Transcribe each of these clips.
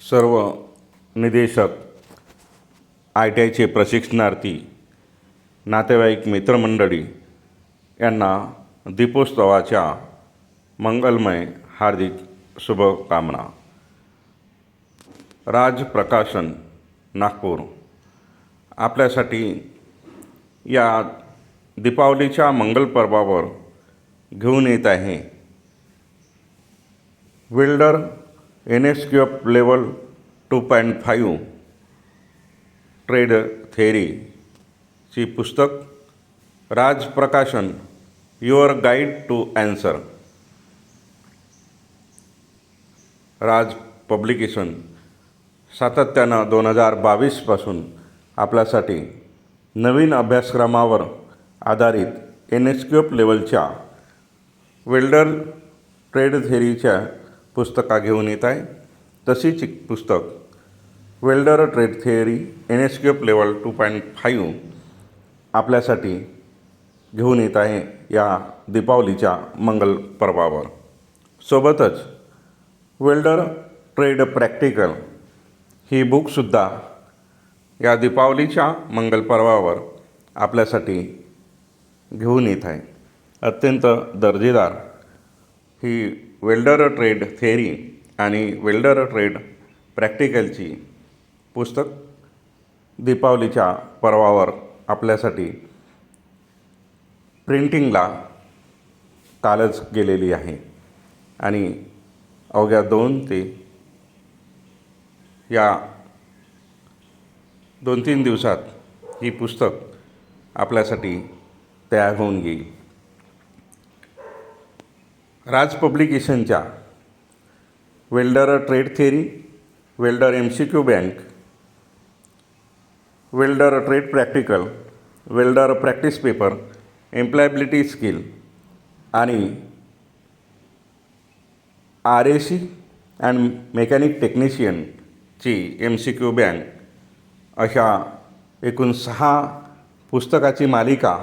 सर्व निदेशक I T आयचे प्रशिक्षणार्थी नातेवाईक मित्रमंडळी यांना दीपोत्सवाच्या मंगलमय हार्दिक शुभकामना. राज प्रकाशन नागपूर. आपल्यासाठी या दीपावलीच्या मंगलपर्वावर घेऊन येत आहे. Welder N S Q F level two point five trade थेअरीची पुस्तक Raj Prakashan your guide to answer Raj publication सातत्यानं दोन हजार बावीसपासून आपल्यासाठी नवीन अभ्यासक्रमावर आधारित एन एस क्यू एफ लेवलच्या वेल्डर ट्रेड थेरीच्या पुस्तका घेऊन येत आहे. तशीच एक पुस्तक welder trade theory N S Q F level two point five आपल्यासाठी घेऊन येत आहे या दीपावलीच्या मंगल पर्वावर. सोबतच वेल्डर ट्रेड प्रॅक्टिकल ही बुकसुद्धा या दीपावलीच्या मंगल पर्वावर आपल्यासाठी घेऊन येत आहे. अत्यंत दर्जेदार ही वेल्डर ट्रेड थेअरी आणि वेल्डर ट्रेड प्रॅक्टिकलची पुस्तक दीपावलीच्या पर्वावर आपल्यासाठी प्रिंटिंगला कालच गेलेली आहे. आणि अवघ्या दोन ते या दोन तीन दिवसात ही पुस्तक आपल्यासाठी तयार होऊन येईल Raj पब्लिकेशनच्या welder trade theory welder M C Q bank welder trade practical welder practice paper employability skill आणि R A C and mechanic टेक्निशियनची M C Q bank अशा एकूण सहा पुस्तकाची मालिका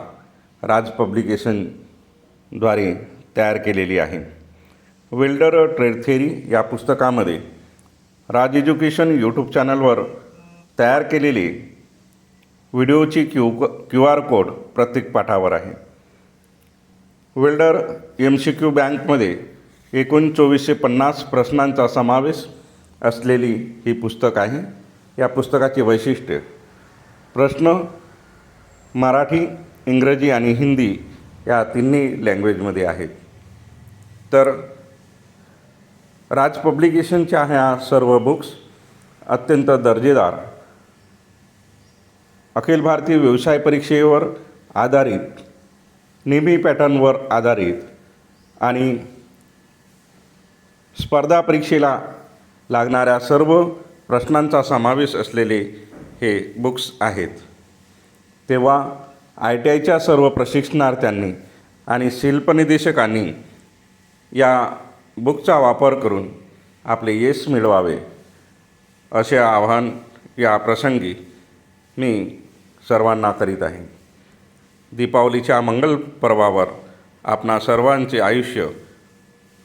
राज पब्लिकेशनद्वारे तयार केलेली आहे. वेल्डर ट्रेड थेरी या पुस्तकामध्ये राज एज्युकेशन यूट्यूब चॅनलवर तयार केलेली व्हिडिओची क्यू क्यू आर कोड प्रत्येक पाठावर आहे. वेल्डर एम सी क्यू बँकमध्ये एकूण चोवीसशे पन्नास प्रश्नांचा समावेश असलेली ही पुस्तक आहे. या पुस्तकाचे वैशिष्ट्य. प्रश्न मराठी इंग्रजी आणि हिंदी या तिन्ही लँग्वेजमध्ये आहेत. तर राज पब्लिकेशनच्या ह्या सर्व बुक्स अत्यंत दर्जेदार. अखिल भारतीय व्यवसाय परीक्षेवर आधारित निमी पॅटर्नवर आधारित आणि स्पर्धा परीक्षेला लागणाऱ्या सर्व प्रश्नांचा समावेश असलेले हे बुक्स आहेत. तेव्हा आय टी आयच्या सर्व प्रशिक्षणार्थ्यांनी आणि शिल्पनिदेशकांनी या बुकचा वापर करून आपले यश मिळवावे असे आव्हान या प्रसंगी मी सर्वांना करीत आहे. दीपावलीच्या मंगल पर्वावर आपणा सर्वांचे आयुष्य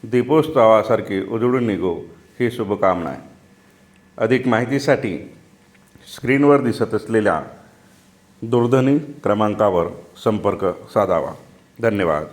दीपोत्सवासारखे उजळून निघो ही शुभकामना आहे. अधिक माहितीसाठी स्क्रीनवर दिसत असलेल्या दूरध्वनी क्रमांकावर संपर्क साधावा. धन्यवाद.